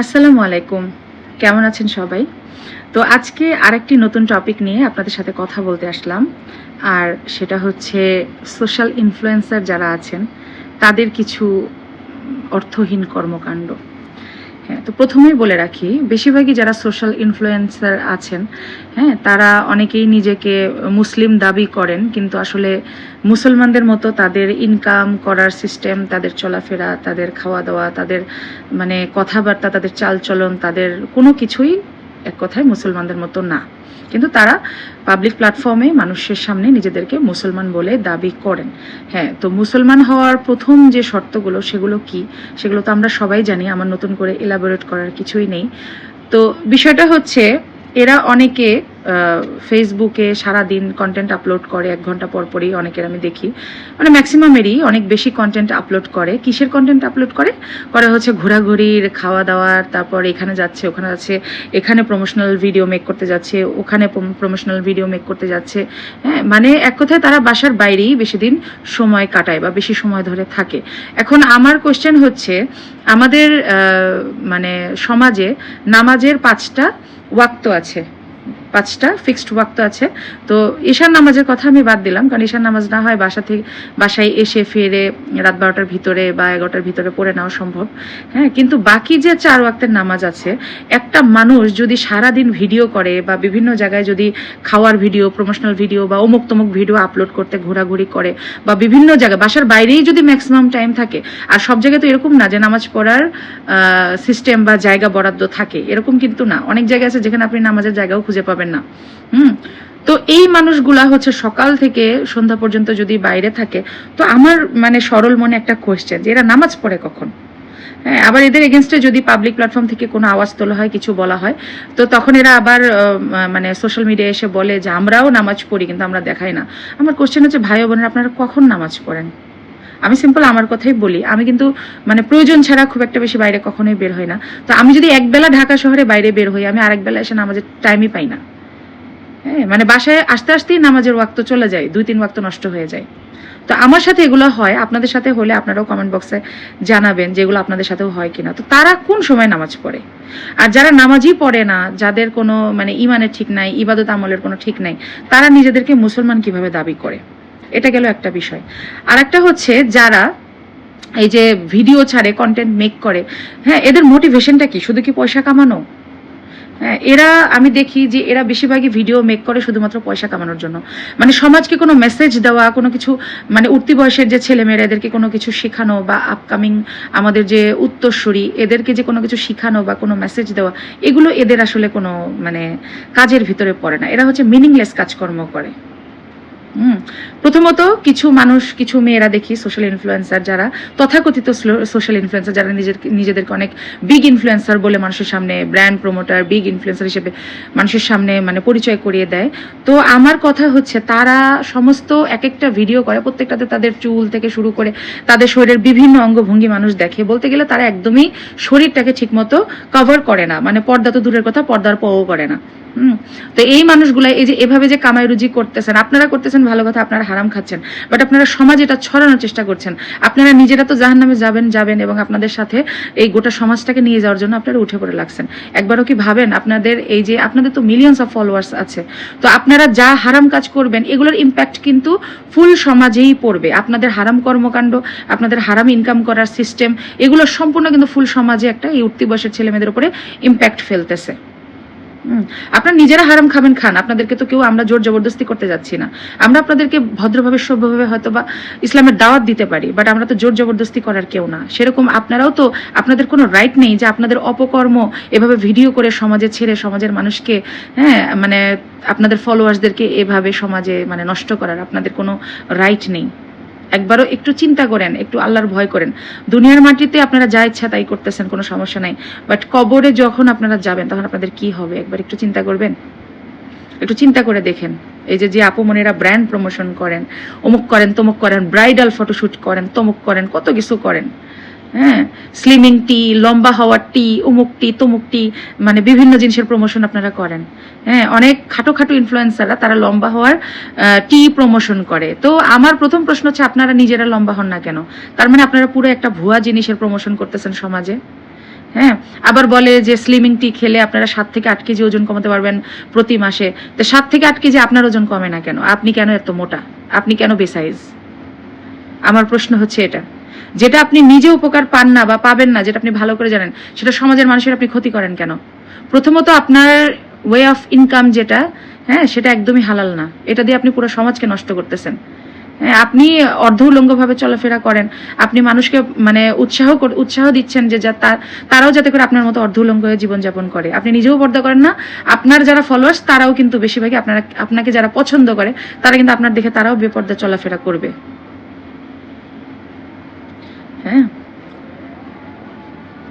আসসালামু আলাইকুম। কেমন আছেন সবাই? তো আজকে আরেকটি নতুন টপিক নিয়ে আপনাদের সাথে কথা বলতে আসলাম। আর সেটা হচ্ছে সোশ্যাল ইনফ্লুয়েন্সার যারা আছেন, তাদের কিছু অর্থহীন কর্মকাণ্ড। হ্যাঁ তো প্রথমেই বলে রাখি, বেশিরভাগই যারা সোশ্যাল ইনফ্লুয়েন্সার আছেন হ্যাঁ তারা অনেকেই নিজেকে মুসলিম দাবি করেন, কিন্তু আসলে মুসলমানদের মতো তাদের ইনকাম করার সিস্টেম তাদের চলাফেরা, তাদের খাওয়া দাওয়া তাদের মানে কথাবার্তা, তাদের চালচলন, তাদের কোনো কিছুই এক কথায় মুসলমানদের মতো না। কিন্তু তারা পাবলিক প্ল্যাটফর্মে মানুষের সামনে নিজেদেরকে মুসলমান বলে দাবি করেন। হ্যাঁ তো মুসলমান হওয়ার প্রথম যে শর্তগুলো, সেগুলো কি? সেগুলো তো আমরা সবাই জানি, আমার নতুন করে এলাবোরেট করার কিছুই নেই। তো বিষয়টা হচ্ছে, এরা অনেকে ফেসবুকে সারা দিন কন্টেন্ট আপলোড করে, এক ঘণ্টা পর পরই অনেকের আমি দেখি। মানে ম্যাক্সিমামেরই অনেক বেশি কন্টেন্ট আপলোড করে। কিসের কন্টেন্ট আপলোড করে? করে হচ্ছে ঘোরাঘুরির খাওয়া দাওয়ার তারপর এখানে যাচ্ছে, ওখানে যাচ্ছে, এখানে প্রমোশনাল ভিডিও মেক করতে যাচ্ছে, ওখানে প্রমোশনাল ভিডিও মেক করতে যাচ্ছে। হ্যাঁ মানে এক কথায় তারা বাসার বাইরেই বেশি দিন সময় কাটায় বা বেশি সময় ধরে থাকে। এখন আমার কোশ্চেন হচ্ছে, আমাদের মানে সমাজে নামাজের পাঁচটা ওয়াক্ত আছে। পাঁচটা ফিক্সড ওয়াক্ত আছে। তো ঈশান নামাজের কথা আমি বাদ দিলাম, কারণ ঈশান নামাজ না হয় বাসা থেকে বাসায় এসে ফিরে রাত বারোটার ভিতরে বা এগারোটার ভিতরে পড়ে নেওয়া সম্ভব। হ্যাঁ কিন্তু বাকি যে চার ওয়াক্তের নামাজ আছে, একটা মানুষ যদি সারা দিন ভিডিও করে বা বিভিন্ন জায়গায় যদি খাওয়ার ভিডিও প্রমোশনাল ভিডিও বা অমুক তমুক ভিডিও আপলোড করতে, ঘোরাঘুরি করে বা বিভিন্ন জায়গায় বাসার বাইরেই যদি ম্যাক্সিমাম টাইম থাকে, আর সব জায়গায় তো এরকম না যে নামাজ পড়ার সিস্টেম বা জায়গা বরাদ্দ থাকে, এরকম কিন্তু না। অনেক জায়গায় আছে যেখানে আপনি নামাজের জায়গাও খুঁজে পাবেন না। হুম? তো এই মানুষগুলা হচ্ছে সকাল থেকে সন্ধ্যা পর্যন্ত যদি বাইরে থাকে, তো আমার মানে সরল মনে একটা কোয়েশ্চেন যে এরা নামাজ পড়ে কখন? হ্যাঁ আবার এদের এগেনস্টে যদি পাবলিক প্ল্যাটফর্ম থেকে কোনো আওয়াজ তোলা হয়, কিছু বলা হয়, তো তখন এরা আবার মানে সোশ্যাল মিডিয়া এসে বলে যে, আমরাও নামাজ পড়ি, কিন্তু আমরা দেখাই না। আমার কোশ্চেন হচ্ছে, ভাই বোনের, আপনারা কখন নামাজ পড়েন? আমি সিম্পল আমার কথাই বলি। আমি কিন্তু মানে প্রয়োজন ছাড়া খুব একটা বেশি বাইরে কখনোই বের হই না। তো আমি যদি একবেলা ঢাকা শহরে বাইরে বের হই, আমি আরেক বেলা এসে নামাজের টাইমই পাই না। হ্যাঁ মানে বাসায় আস্তে আস্তেই নামাজের ওয়াক্ত চলে যায়, দুই তিন ওয়াক্ত নষ্ট হয়ে যায়। তো আমার সাথে এগুলো হয়, আপনাদের সাথে হলে আপনারাও কমেন্ট বক্সে জানাবেন যেগুলো আপনাদের সাথেও হয় কিনা। তো তারা কোন সময় নামাজ পড়ে? আর যারা নামাজই পড়ে না, যাদের কোনো মানে ইমানের ঠিক নাই, ইবাদত আমলের কোনো ঠিক নাই, তারা নিজেদেরকে মুসলমান কীভাবে দাবি করে? এটা গেল একটা বিষয়। আর একটা হচ্ছে যারা এই যে ভিডিও ছাড়ে কন্টেন্ট মেক করে হ্যাঁ এদের মোটিভেশনটা কি? শুধু কি পয়সা কামানো? হ্যাঁ এরা, আমি দেখি যে এরা বেশিরভাগই ভিডিও মেক করে শুধুমাত্র পয়সা কামানোর জন্য। মানে সমাজকে কোনো মেসেজ দেওয়া, কোনো কিছু মানে উঠতি বয়সের যে ছেলেমেয়েরা, এদেরকে কোনো কিছু শেখানো বা আপকামিং আমাদের যে উত্তরসূরি, এদেরকে যে কোনো কিছু শেখানো বা কোনো মেসেজ দেওয়া, এগুলো এদের আসলে কোনো মানে কাজের ভিতরে পড়ে না। এরা হচ্ছে মিনিংলেস কাজকর্ম করে। হুম। প্রথমত কিছু মানুষ, কিছু মেয়েরা দেখি সোশ্যাল ইনফ্লুয়েন্সার যারা, তথাকথিত সোশ্যাল ইনফ্লুয়েন্সার যারা নিজের, নিজেদেরকে অনেক বিগ ইনফ্লুয়েন্সার বলে মানুষের সামনে ব্র্যান্ড প্রমোটার বিগ ইনফ্লুয়েন্সার হিসেবে মানুষের সামনে মানে পরিচয় করিয়ে দেয়। তো আমার কথা হচ্ছে তারা সমস্ত এক একটা ভিডিও করে, প্রত্যেকটাতে তাদের চুল থেকে শুরু করে তাদের শরীরের বিভিন্ন অঙ্গভঙ্গি মানুষ দেখে। বলতে গেলে তারা একদমই শরীরটাকে ঠিকমতো কভার করে না। মানে পর্দা তো দূরের কথা, পর্দার পও করে না। হুম। তো এই মানুষগুলা এই যে এভাবে যে কামাই রুজি করতেছেন, আপনারা করতেছেন ভালো কথা, আপনারা হারাম খাচ্ছেন। বাট আপনারা সমাজ এটা ছড়ানোর চেষ্টা করছেন। আপনারা নিজেরা তো জাহান নামে যাবেন যাবেন এবং আপনাদের সাথে এই গোটা সমাজটাকে নিয়ে যাওয়ার জন্য আপনারা উঠে পড়ে লাগছেন। একবারও কি ভাবেন আপনাদের এই যে, আপনাদের তো মিলিয়ন্স অফ ফলোয়ার্স আছে। তো আপনারা যা হারাম কাজ করবেন, এগুলোর ইম্প্যাক্ট কিন্তু ফুল সমাজেই পড়বে। আপনাদের হারাম কর্মকাণ্ড, আপনাদের হারাম ইনকাম করার সিস্টেম এগুলো সম্পূর্ণ কিন্তু ফুল সমাজে একটা এই উঠতি বয়সের ছেলে মেয়েদের উপরে ইম্প্যাক্ট ফেলতেছে। আপনার নিজেরা হারাম খাবেন, খান। আপনাদেরকে তো কেউ, আমরা জোর জবরদস্তি করতে যাচ্ছি না। আমরা আপনাদেরকে ভদ্রভাবে, সভ্যভাবে হয়তো বা ইসলামের দাওয়াত দিতে পারি বাট আমরা তো জোর জবরদস্তি করার কেউ না। সেরকম আপনারাও তো, আপনাদের কোনো রাইট নেই যে আপনাদের অপকর্ম এভাবে ভিডিও করে সমাজে ছেড়ে, সমাজের মানুষকে হ্যাঁ মানে আপনাদের ফলোয়ার্সদেরকে এভাবে সমাজে মানে নষ্ট করার আপনাদের কোনো রাইট নেই। একবারও একটু চিন্তা করেন, একটু আল্লাহর ভয় করেন। দুনিয়ার মাটিতে আপনারা যা ইচ্ছা তাই করতেছেন, কোনো সমস্যা নাই। বাট কবরে যখন আপনারা যাবেন, তখন আপনাদের কি হবে? একবার একটু চিন্তা করবেন? একটু চিন্তা করে দেখেন। এই যে যে আপমনেরা ব্র্যান্ড প্রমোশন করেন, অমুক করেন, তমুক করেন ব্রাইডাল ফটোশ্যুট করেন, তমুক করেন, কত কিছু করেন। হ্যাঁ? স্লিমিং টি লম্বা হওয়ার টি উমুক টি তমুক টি মানে বিভিন্ন জিনিসের প্রমোশন আপনারা করেন। হ্যাঁ অনেক খাটো খাটো ইনফ্লুয়েন্সাররা তারা লম্বা হওয়ার টি প্রমোশন করে। তো আমার প্রথম প্রশ্ন হচ্ছে, আপনারা নিজেরা লম্বা হন না কেন? তার মানে আপনারা পুরো একটা ভুয়া জিনিসের প্রমোশন করতেছেন সমাজে? হ্যাঁ? আবার বলে যে স্লিমিং টি খেলে আপনারা সাত থেকে আট কেজি ওজন কমাতে পারবেন প্রতি মাসে। তো সাত থেকে আট কেজি আপনার ওজন কমে না কেন? আপনি কেন এত মোটা? আপনি কেন বেসাইজ? আমার প্রশ্ন হচ্ছে এটা। যেটা আপনি নিজে উপকার পান না বা পাবেন না, যেটা আপনি ভালো করে জানেন, সেটা সমাজের মানুষের আপনি ক্ষতি করেন কেন? প্রথমত আপনার ওয়ে অফ ইনকাম যেটা হ্যাঁ সেটা একদমই হালাল না। এটা দিয়ে আপনি পুরো সমাজকে নষ্ট করতেছেন। হ্যাঁ আপনি অর্ধ উলঙ্গভাবে চলাফেরা করেন, আপনি মানুষকে মানে উৎসাহ উৎসাহ দিচ্ছেন যে যা তার তারাও যাতে করে আপনার মতো অর্ধ উলঙ্গ হয়ে জীবনযাপন করে। আপনি নিজেও পর্দা করেন না, আপনার যারা ফলোয়ার্স তারাও কিন্তু বেশিরভাগই আপনারা, আপনাকে যারা পছন্দ করে, তারা কিন্তু আপনার দেখে তারাও বেপর্দা চলাফেরা করবে। হ্যাঁ।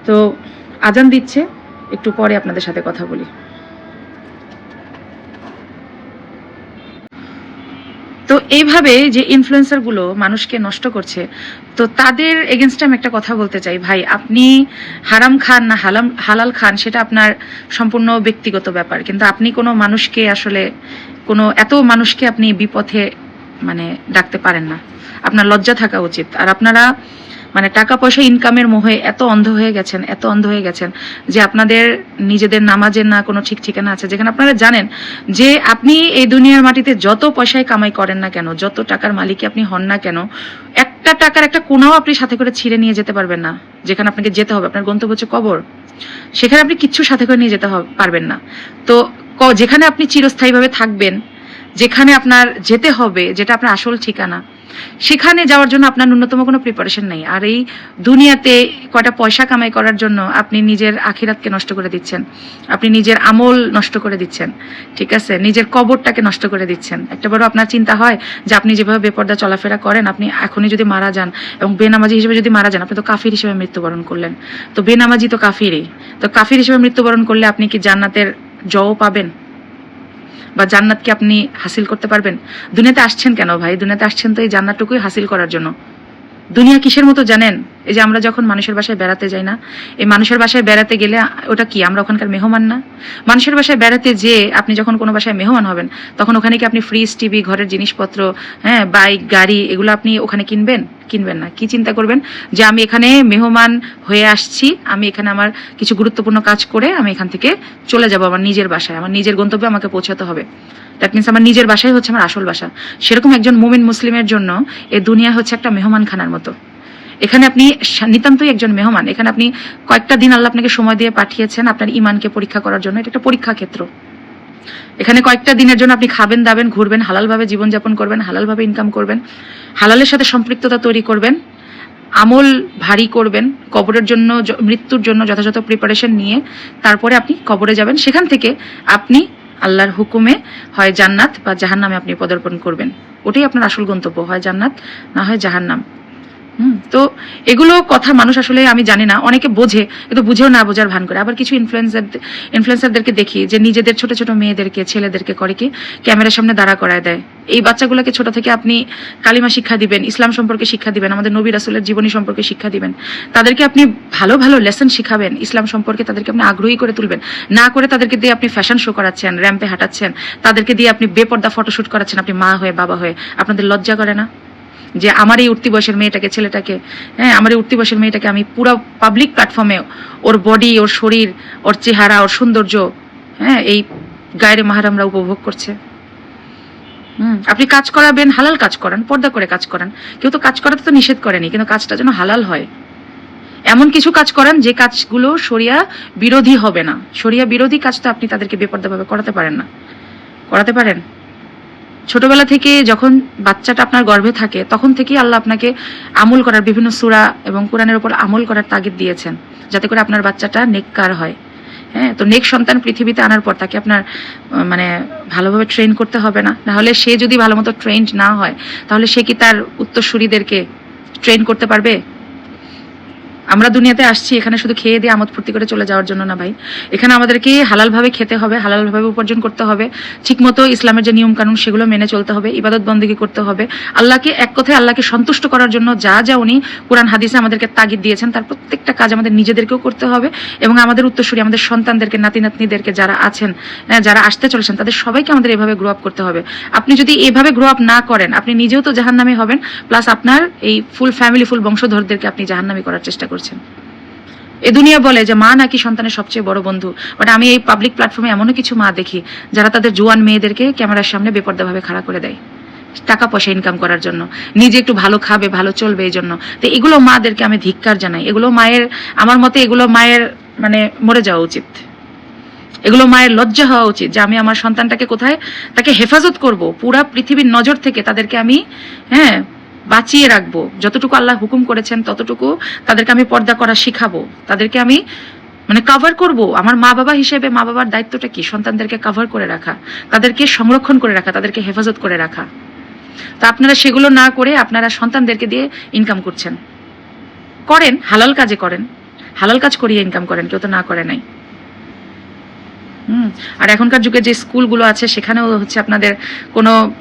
তো আজান দিচ্ছে, একটু পরে আপনাদের সাথে কথা বলি। তো এইভাবে যে ইনফ্লুয়েন্সারগুলো মানুষকে নষ্ট করছে, তো তাদের এগেনস্টে আমি একটা কথা বলতে চাই। ভাই, আপনি হারাম খান না হালাম, হালাল খান, সেটা আপনার সম্পূর্ণ ব্যক্তিগত ব্যাপার। কিন্তু আপনি কোনো মানুষকে আসলে, কোনো, এত মানুষকে আপনি বিপথে মানে ডাকতে পারেন না। আপনার লজ্জা থাকা উচিত। আর আপনারা মানে টাকা পয়সা ইনকামের মোহে এত অন্ধ হয়ে গেছেন, এত অন্ধ হয়ে গেছেন যে আপনাদের নিজেদের নামাজের না কোনো ঠিক ঠিকানা আছে। যেখানে আপনারা জানেন যে আপনি এই দুনিয়ার মাটিতে যত পয়সায় কামাই করেন না কেন, যত টাকার মালিকই আপনি হন না কেন, একটা টাকার একটা কোনাও আপনি সাথে করে ছিঁড়ে নিয়ে যেতে পারবেন না। যেখানে আপনাকে যেতে হবে, আপনার গন্তব্য হচ্ছে কবর। সেখানে আপনি কিচ্ছু সাথে করে নিয়ে যেতে পারবেন না। তো যেখানে আপনি চিরস্থায়ীভাবে থাকবেন যেখানে আপনার যেতে হবে, যেটা আপনার আসল ঠিকানা, সেখানে যাওয়ার জন্য আপনার ন্যূনতম কোনো প্রিপারেশন নেই। আর এই দুনিয়াতে কয়টা পয়সা কামাই করার জন্য আপনি নিজের আখিরাতকে নষ্ট করে দিচ্ছেন। আপনি নিজের আমল নষ্ট করে দিচ্ছেন, ঠিক আছে? নিজের কবরটাকে নষ্ট করে দিচ্ছেন। একটা বড় আপনার চিন্তা হয় যে আপনি যেভাবে বেপর্দা চলাফেরা করেন, আপনি এখনই যদি মারা যান এবং বেনামাজি হিসেবে যদি মারা যান, আপনি তো কাফির হিসেবে মৃত্যুবরণ করলেন। তো বেনামাজি তো কাফিরই। তো কাফির হিসেবে মৃত্যুবরণ করলে আপনি কি জান্নাতের জও পাবেন? বা জান্নাত কি আপনি হাসিল করতে পারবেন? দুনিয়াতে আসছেন কেন ভাই? দুনিয়াতে আসছেন তো এই জান্নাতটুকুই হাসিল করার জন্য। দুনিয়া কিসের মতো জানেন? এই যে আমরা যখন মানুষের বাসায় বেড়াতে যাই না, এই মানুষের বাসায় বেড়াতে গেলে ওটা কি, আমরা ওখানকার মেহমান না? মানুষের বাসায় বেড়াতে যে আপনি যখন কোনো বাসায় মেহমান হবেন, তখন ওখানে কি আপনি ফ্রিজ টিভি ঘরের জিনিসপত্র হ্যাঁ বাইক গাড়ি, এগুলো আপনি ওখানে কিনবেন? কিনবেন না। কি চিন্তা করবেন? যে আমি এখানে মেহমান হয়ে আসছি, আমি এখানে আমার কিছু গুরুত্বপূর্ণ কাজ করে আমি এখান থেকে চলে যাব আমার নিজের বাসায়, আমার নিজের গন্তব্যে আমাকে পৌঁছাতে হবে। দ্যাট মিনস আমার নিজের বাসাই হচ্ছে আমার আসল বাসা। সেরকম একজন মুমিন মুসলিমের জন্য এ দুনিয়া হচ্ছে একটা মেহমান খানার মতো। এখানে আপনি নিতান্তই একজন মেহমান। এখানে আপনি কয়েকটা দিন আল্লাহ আপনাকে সময় দিয়ে পাঠিয়েছেন আপনার ইমানকে পরীক্ষা করার জন্য। এটা একটা পরীক্ষা ক্ষেত্র। এখানে কয়েকটা দিনের জন্য আপনি খাবেন, দাবেন, ঘুরবেন, হালালভাবে জীবনযাপন করবেন, হালালভাবে ইনকাম করবেন, হালালের সাথে সম্পৃক্ততা তৈরি করবেন, আমল ভারী করবেন, কবরের জন্য মৃত্যুর জন্য যথাযথ প্রিপারেশন নিয়ে তারপরে আপনি কবরে যাবেন। সেখান থেকে আপনি আল্লাহর হুকুমে হয় জান্নাত বা জাহান্নামে আপনি পদার্পণ করবেন। ওটাই আপনার আসল গন্তব্য, হয় জান্নাত না হয় জাহান্নাম। হুম, তো এগুলো কথা মানুষ আসলে আমি জানি না। অনেকে বোঝে, কিন্তু বুঝেও না বোঝার ভান করে। আবার কিছু ইনফ্লুয়েন্সার ইনফ্লুয়েন্সারদেরকে দেখি যে নিজেদের ছোট ছোট মেয়েদেরকে, ছেলেদেরকে করে কি, ক্যামেরার সামনে দাঁড়া করায় দেয়। এই বাচ্চাগুলোকে ছোট থেকে আপনি কালিমা শিক্ষা দিবেন, ইসলাম সম্পর্কে শিক্ষা দিবেন, আমাদের নবী রাসুলের জীবনী সম্পর্কে শিক্ষা দিবেন। তাদেরকে আপনি ভালো ভালো লেসন শিখাবেন, ইসলাম সম্পর্কে তাদেরকে আপনি আগ্রহী করে তুলবেন। না করে তাদেরকে দিয়ে আপনি ফ্যাশন শো করাচ্ছেন র্যাম্পে হাঁটাচ্ছেন, তাদেরকে দিয়ে আপনি বেপর্দা ফটোশুট করাচ্ছেন, আপনি মা হয়ে, বাবা হয়ে, আপনাদের লজ্জা করে না? যে আমার এই উঠতি বয়সের মেয়েটাকে, ছেলেটাকে হ্যাঁ আমার এই উঠতি বয়সের মেয়েটাকে আমি পুরো পাবলিক প্ল্যাটফর্মে ওর বডি ওর শরীর, ওর চেহারা, ওর সৌন্দর্য হ্যাঁ এই গায়ের মাহারামরা উপভোগ করছে। হুম, আপনি কাজ করাবেন, হালাল কাজ করান, পর্দা করে কাজ করান। কেউ তো কাজ করাতে তো নিষেধ করেনি, কিন্তু কাজটা যেন হালাল হয়। এমন কিছু কাজ করান, যে কাজগুলো শরিয়া বিরোধী হবে না। শরিয়া বিরোধী কাজ তো আপনি তাদেরকে বেপর্দাভাবে করাতে পারেন না। করাতে পারেন? ছোটবেলা থেকে যখন বাচ্চাটা আপনার গর্ভে থাকে, তখন থেকেই আল্লাহ আপনাকে আমল করার বিভিন্ন সুরা এবং কোরআনের উপর আমল করার তাগিদ দিয়েছেন, যাতে করে আপনার বাচ্চাটা নেককার হয়। হ্যাঁ তো নেক সন্তান পৃথিবীতে আনার পর তাকে আপনার মানে ভালোভাবে ট্রেন করতে হবে না। নাহলে সে যদি ভালো মতো ট্রেন্ড না হয়, তাহলে সে কি তার উত্তরসূরিদেরকে ট্রেন করতে পারবে? আমরা দুনিয়াতে আসছি এখানে শুধু খেয়ে দিয়ে আমোদ ফুর্তি করে চলে যাওয়ার জন্য না ভাই। এখানে আমাদেরকে হালালভাবে খেতে হবে হালালভাবে উপার্জন করতে হবে ঠিকমতো ইসলামের যে নিয়ম কানুন সেগুলো মেনে চলতে হবে ইবাদত বন্দিগি করতে হবে আল্লাহকে এক কথায় আল্লাহকে সন্তুষ্ট করার জন্য যা যা উনি কোরআন হাদিসে আমাদেরকে তাগিদ দিয়েছেন তার প্রত্যেকটা কাজ আমাদের নিজেদেরকেও করতে হবে এবং আমাদের উত্তরসূরি আমাদের সন্তানদেরকে নাতি নাতনিদেরকে যারা আছেন হ্যাঁ, যারা আসতে চলেছেন তাদের সবাইকে আমাদের এভাবে গ্রো আপ করতে হবে। আপনি যদি এভাবে গ্রো আপ না করেন আপনি নিজেও তো জাহান্নামী হবেন প্লাস আপনার এই ফুল ফ্যামিলি ফুল বংশধরদেরকে আপনি জাহান্নামী করার চেষ্টা করছেন। এ দুনিয়া বলে যে মা নাকি সন্তানের সবচেয়ে বড় বন্ধু বাট আমি এই পাবলিক প্ল্যাটফর্মে এমনও কিছু মা দেখি, যারা তাদের জোয়ান মেয়েদেরকে ক্যামেরার সামনে বেপর্দাভাবে খাড়া করে দেয়। টাকা পয়সা ইনকাম করার জন্য। নিজে একটু ভালো খাবে, ভালো চলবে এই জন্য। তো এগুলো মাদেরকে আমি ধিক্কার জানাই। এগুলো মায়ের, আমার মতে এগুলো মায়ের মানে মরে যাওয়া উচিত। এগুলো মায়ের লজ্জা হওয়া উচিত যে আমি আমার সন্তানটাকে কোথায়, তাকে হেফাজত করব। পুরা পৃথিবীর নজর থেকে তাদেরকে আমি হ্যাঁ বাঁচিয়ে রাখব। যতটুকু আল্লাহ হুকুম করেছেন, ততটুকু তাদেরকে আমি পর্দা করা শিখাবো। তাদেরকে আমি মানে কভার করব। আমার মা বাবা হিসেবে মা বাবার দায়িত্বটা কি? সন্তানদেরকে কভার করে রাখা, তাদেরকে সংরক্ষণ করে রাখা, তাদেরকে হেফাজত করে রাখা। তা আপনারা সেগুলো না করে আপনারা সন্তানদেরকে দিয়ে ইনকাম করছেন। করেন, হালাল কাজে করেন। হালাল কাজ করিয়ে ইনকাম করেন, কেউ তো না করে নাই। হুম, আর এখনকার যুগে যে স্কুলগুলো আছে, সেখানেও হচ্ছে আপনাদের কোনো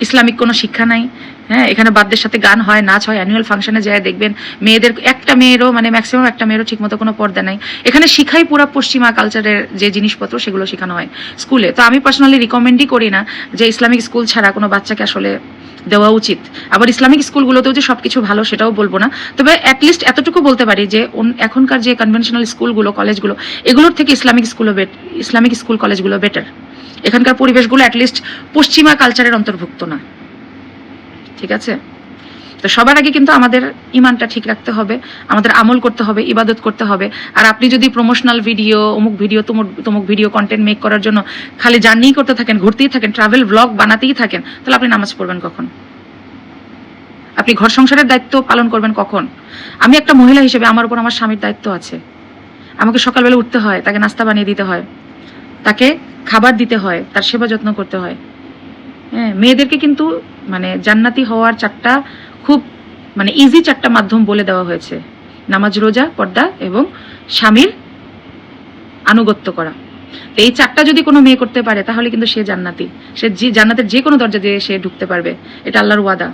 ইসলামিক কোনো শিক্ষা নাই। হ্যাঁ এখানে বাদ্যের সাথে গান হয়, নাচ হয় অ্যানুয়াল ফাংশনে যায় দেখবেন মেয়েদের, একটা মেয়েরও মানে ম্যাক্সিমাম একটা মেয়েরও ঠিকমতো কোনো পর্দা নাই। এখানে শিখাই পুরা পশ্চিমা কালচারের যে জিনিসপত্র, সেগুলো শেখানো হয় স্কুলে। তো আমি পার্সোনালি রিকমেন্ডই করি না যে ইসলামিক স্কুল ছাড়া কোনো বাচ্চাকে আসলে দেওয়া উচিত। আবার ইসলামিক স্কুলগুলোতেও যে সবকিছু ভালো, সেটাও বলব না। তবে অ্যাটলিস্ট এতটুকু বলতে পারি যে এখনকার যে কনভেনশনাল স্কুলগুলো কলেজগুলো এগুলোর থেকে ইসলামিক স্কুলও ইসলামিক স্কুল কলেজগুলো বেটার এখানকার পরিবেশগুলো অ্যাটলিস্ট পশ্চিমা কালচারের অন্তর্ভুক্ত না। ঠিক আছে? তো সবার আগে কিন্তু আমাদের ইমানটা ঠিক রাখতে হবে, আমাদের আমল করতে হবে, ইবাদত করতে হবে। আর আপনি যদি প্রমোশনাল ভিডিও অমুক ভিডিও তমুক তমুক ভিডিও কন্টেন্ট মেক করার জন্য খালি জার্নি করতে থাকেন, ঘুরতেই থাকেন ট্রাভেল ব্লগ বানাতেই থাকেন, তাহলে আপনি নামাজ পড়বেন কখন? আপনি ঘর সংসারের দায়িত্ব পালন করবেন কখন? আমি একটা মহিলা হিসেবে আমার উপর আমার স্বামীর দায়িত্ব আছে। আমাকে সকালবেলা উঠতে হয়, তাকে নাস্তা বানিয়ে দিতে হয়। তাকে খাবার দিতে হয়, তার সেবা যত্ন করতে হয়। হ্যাঁ মেয়েদেরকে কিন্তু মানে জান্নাতি হওয়ার চারটা খুব মানে ইজি চারটা মাধ্যম বলে দেওয়া হয়েছে। নামাজ, রোজা, পর্দা এবং স্বামীর আনুগত্য করা। তো এই চারটা যদি কোনো মেয়ে করতে পারে, তাহলে কিন্তু সে জান্নাতি। সে যে, জান্নাতের যে কোনো দরজা দিয়ে সে ঢুকতে পারবে। এটা আল্লাহর ওয়াদা।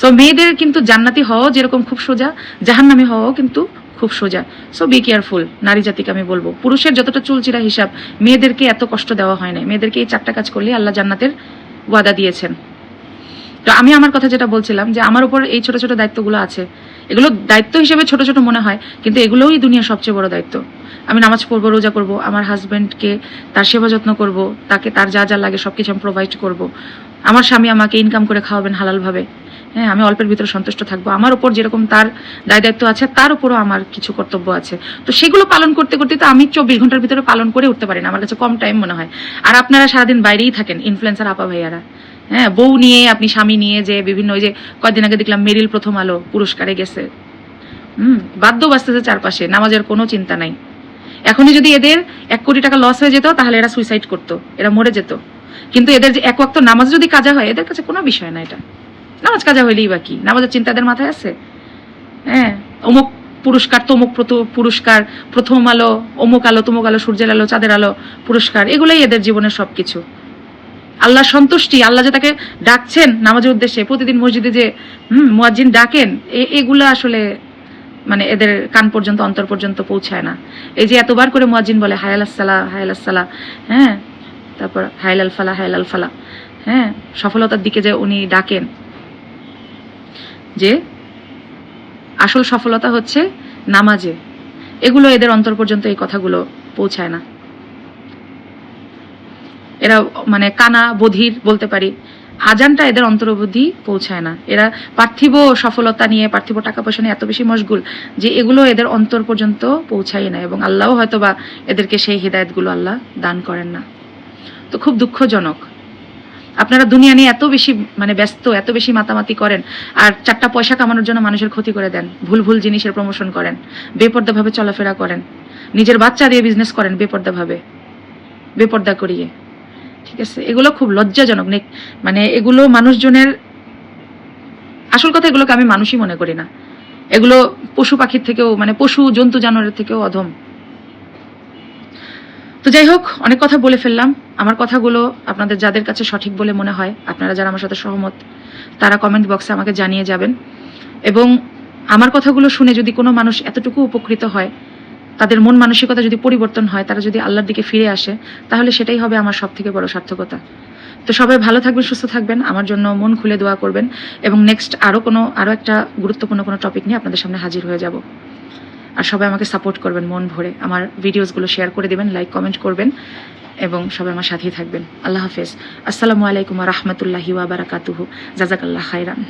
সো মেয়েদের কিন্তু জান্নাতি হওয়াও যেরকম খুব সোজা, জাহান্নামী হওয়াও কিন্তু খুব সোজা। সো বি কেয়ারফুল নারী জাতিকে আমি বলব, পুরুষের যতটা চুলচিরা হিসাব, মেয়েদেরকে এত কষ্ট দেওয়া হয় না মেয়েদেরকে এই চারটা কাজ করলে আল্লাহ জান্নাতের ওয়াদা দিয়েছেন। তো আমি আমার কথা যেটা বলছিলাম যে আমার উপর এই ছোট ছোট দায়িত্বগুলো আছে। এগুলো দায়িত্ব হিসেবে ছোট ছোট মনে হয়, কিন্তু এগুলোই দুনিয়ার সবচেয়ে বড় দায়িত্ব। আমি নামাজ পড়ব, রোজা করব, আমার হাজবেন্ডকে তার সেবা যত্ন করব, তাকে তার যা যা লাগে সবকিছু আমি প্রোভাইড করব। আমার স্বামী আমাকে ইনকাম করে খাওয়াবেন হালালভাবে। হ্যাঁ আমি অল্পের ভিতরে সন্তুষ্ট থাকব। আমার উপর যেরকম তার দায় দায়িত্ব আছে, তার উপরও আমার কিছু কর্তব্য আছে। তো সেগুলো পালন করতে করতে তো আমি চব্বিশ ঘণ্টার ভিতরে পালন করে উঠতে পারি না। আমার কাছে কম টাইম মনে হয়। আর আপনারা সারাদিন বাইরেই থাকেন ইনফ্লুয়েন্সার আপা ভাইয়ারা। হ্যাঁ বউ নিয়ে, আপনি স্বামী নিয়ে যে বিভিন্ন ওই যে কয়দিন আগে দেখলাম মেরিল প্রথম আলো পুরস্কারে গেছে। হুম বাদ্য বাজতেছে চারপাশে, নামাজের কোনো চিন্তা নাই। এখনই যদি এদের এক কোটি টাকা লস হয়ে যেত, তাহলে এরা সুইসাইড করতো, এরা মরে যেত। কিন্তু এদের যে এক ওয়াক্ত নামাজ যদি কাজা হয়, এদের কাছে কোনো বিষয় না এটা। নামাজ কাজা হইলেই বা কি? নামাজের চিন্তা এদের মাথায় আছে? হ্যাঁ অমুক পুরস্কার, তমুক পুরস্কার, প্রথম আলো, অমুক আলো, তমুক আলো, সূর্যের আলো, চাঁদের আলো, পুরস্কার, এগুলোই এদের জীবনের সবকিছু। আল্লাহ সন্তুষ্টি, আল্লাহ যে তাকে ডাকছেন নামাজের উদ্দেশ্যে, প্রতিদিন মসজিদে যে, হুম, মুয়াজ্জিন ডাকেন এগুলো আসলে মানে এদের কান পর্যন্ত, অন্তর পর্যন্ত পৌঁছায় না। এই যে এতবার করে মুয়াজ্জিন বলে, হায়াল আসসালা হায়াল আসসালা হ্যাঁ তারপর হায়াল আল ফালা, হায়াল আল ফালা হ্যাঁ সফলতার দিকে যে উনি ডাকেন, যে আসল সফলতা হচ্ছে নামাজে। এগুলো এদের অন্তর পর্যন্ত এই কথাগুলো পৌঁছায় না। এরা মানে কানা বধির বলতে পারি। আজানটা এদের অন্তর্বধি পৌঁছায় না। এরা পার্থিব সফলতা নিয়ে, পার্থিব টাকা পয়সা নিয়ে এত বেশি মশগুল যে এগুলো এদের অন্তর পর্যন্ত পৌঁছায় না এবং আল্লাহও হয়তো বা এদেরকে সেই হৃদায়তগুলো আল্লাহ দান করেন না। তো খুব দুঃখজনক। আপনারা দুনিয়া নিয়ে এত বেশি মানে ব্যস্ত, এত বেশি মাতামাতি করেন আর চারটা পয়সা কামানোর জন্য মানুষের ক্ষতি করে দেন, ভুল ভুল জিনিসের প্রমোশন করেন, বেপর্দাভাবে চলাফেরা করেন, নিজের বাচ্চা দিয়ে বিজনেস করেন, বেপর্দাভাবে। বেপর্দা করিয়ে। ঠিক আছে? এগুলো খুব লজ্জাজনক। মানে এগুলো মানুষজনের আসল কথা এগুলোকে আমি মানুষই মনে করি না। এগুলো পশু পাখির থেকেও মানে পশু জন্তু জানোয়ারের থেকেও অধম। তো যাই হোক, অনেক কথা বলে ফেললাম। আমার কথাগুলো আপনাদের যাদের কাছে সঠিক বলে মনে হয়, আপনারা যারা আমার সাথে সহমত, তারা কমেন্ট বক্সে আমাকে জানিয়ে যাবেন। এবং আমার কথাগুলো শুনে যদি কোনো মানুষ এতটুকু উপকৃত হয় তাদের মন মানসিকতা যদি পরিবর্তন হয়, তারা যদি আল্লাহর দিকে ফিরে আসে, তাহলে সেটাই হবে আমার সব থেকে বড় সার্থকতা। তো সবাই ভালো থাকবেন, সুস্থ থাকবেন, আমার জন্য মন খুলে দোয়া করবেন এবং নেক্সট আরও কোনো আরও একটা গুরুত্বপূর্ণ কোনো টপিক নিয়ে আপনাদের সামনে হাজির হয়ে যাব। আর সবাই আমাকে সাপোর্ট করবেন মন ভরে। আমার ভিডিওসগুলো শেয়ার করে দেবেন লাইক কমেন্ট করবেন এবং সবাই আমার সাথেই থাকবেন। আল্লাহ হাফেজ। আসসালামু আলাইকুম রহমতুল্লাহি ওয়াবারাকাতুহু জাজাকাল্লাহ খাইরান